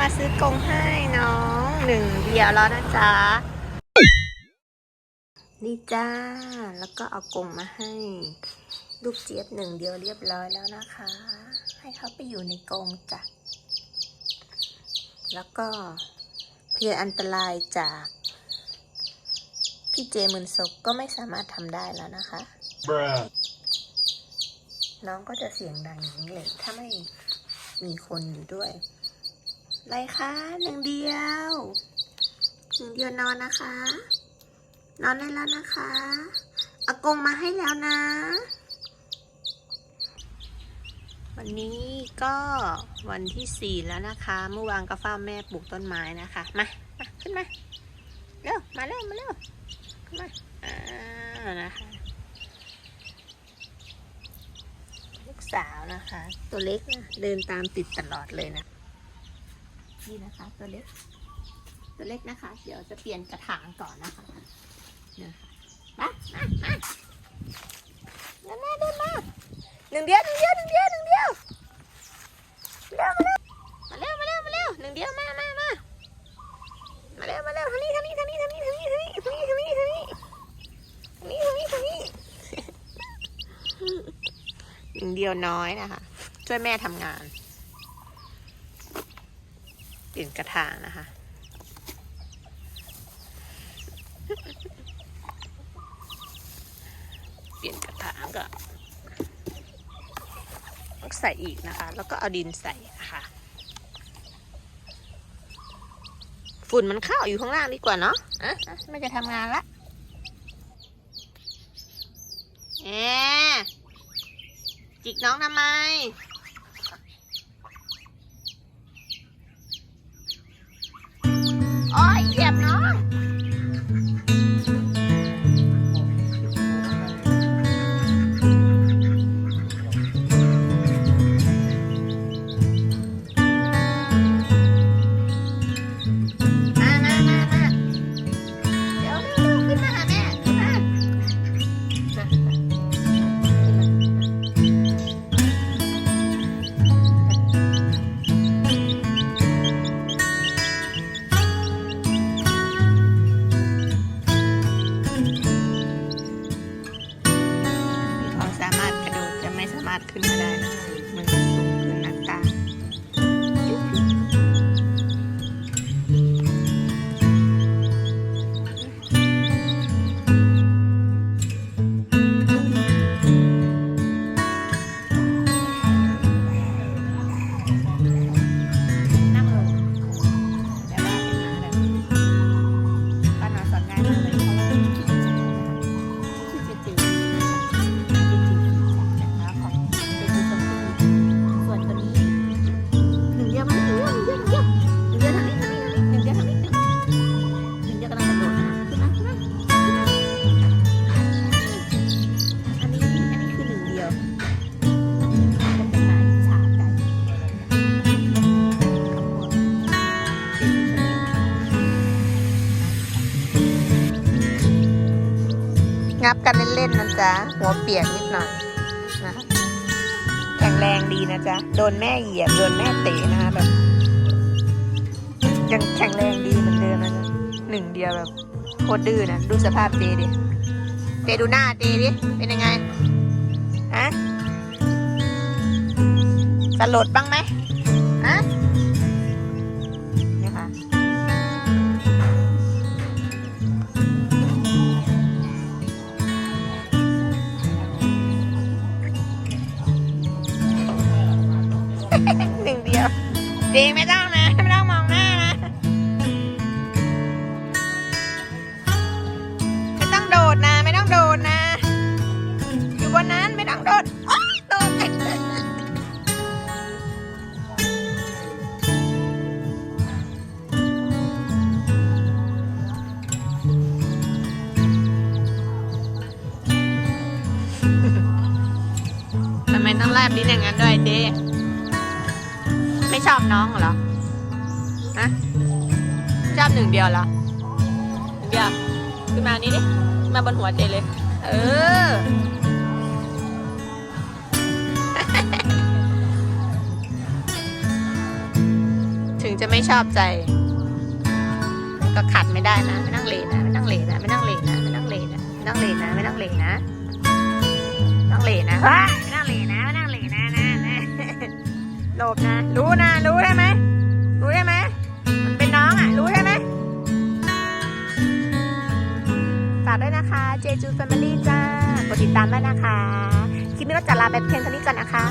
มาซื้อกรงให้น้องหนึ่งเดียวแล้วนะจ๊ะนี่จ้า แล้วก็เอากรงมาให้ ลูกเจี๊ยบหนึ่งเดียวเรียบร้อยแล้วนะคะ ให้เขาไปอยู่ในกรงจ้ะ แล้วก็เพื่ออันตรายจาก พี่เจมืนศกก็ไม่สามารถทำได้แล้วนะคะ Bruh. น้องก็จะเสียงดังอย่างนี้เลยถ้าไม่มีคนอยู่ด้วย อะไรคะหนึ่งเดียวหนึ่งเดียวนอนนะคะ นอนได้แล้วนะคะอากงมาให้แล้วนะ วันนี้ก็วันที่สี่แล้วนะคะ เมื่อวานก็เฝ้าแม่ปลูกต้นไม้นะคะ มามาขึ้นมาเร็วมาเร็วมาเร็วขึ้นมาอ่านะคะลูกสาวนะคะ ตัวเล็กนะเดินตามติดตลอดเลยนะ นี่นะคะตัวเล็ก ตัวเล็กนะคะ เดี๋ยวจะเปลี่ยนกระถางก่อนนะคะเนี่ยมามามาเดินมาเดินมาหนึ่งเดียวหนึ่งเดียวหนึ่งเดียวหนึ่งเดียวเร็วมาเร็วมาเร็วมาเร็วมาเร็วหนึ่งเดียวมามามามาเร็วมาเร็วทางนี้ทางนี้ทางนี้ทางนี้ทางนี้ทางนี้ทางนี้ทางนี้ทางนี้ทางนี้ทางนี้ทางนี้หนึ่งเดียวน้อยนะคะ ช่วยแม่ทำงาน เปลี่ยนกระถางนะคะ เปลี่ยนกระถางก็ใส่อีกนะคะ แล้วก็เอาดินใส่นะคะฝุ่นมันเข้าอยู่ข้างล่างดีกว่าเนาะอะอะไม่จะทำงานละเอ๊ะจิกน้องทำไม งับกันเล่นๆนะจ๊ะ หัวเปียกนิดหน่อยนะแข็งแรงดีนะจ๊ะ โดนแม่เหยียบ โดนแม่เตะนะคะแบบยังแข็งแรงดีเหมือนเดิมนะจ๊ะหนึ่งเดียวแบบโคตรดื้อนะ ดูสภาพเจดิเจดูหน้าเจดิ เป็นยังไงฮะสลดบ้างไหม เจไม่ต้องนะ ไม่ต้องมองหน้านะ ไม่ต้องโดดนะ ไม่ต้องโดดนะ อยู่บนนั้นไม่ต้องโดดโอ๊ะโดดทำไมต้องแลบลิ้นอย่างนั้นด้วยเจไม่ ชอบน้องเหรอฮะชอบหนึ่งเดียวเหรอหนึ่งเดียวขึ้นมานี่ดิขึ้นมาบนหัวเจเลย เออ ถึงจะไม่ชอบใจ ก็ขัดไม่ได้นะ ไม่นั่งเลนนะ ไม่นั่งเลนนะ ไม่นั่งเลนนะ ไม่นั่งเลนนะ ไม่นั่งเลนนะ ไม่นั่งเลนนะนั่งเลนนะ หลบนะ รู้นะ รู้ได้ไหม รู้ได้ไหม มันเป็นน้องอะ รู้ได้ไหมฝากด้วยนะคะ เจจูแฟมิลี่จ้ากดติดตามได้นะคะ คลิปนี้ก็จะลาไปเพียงเท่านี้ก่อนนะคะ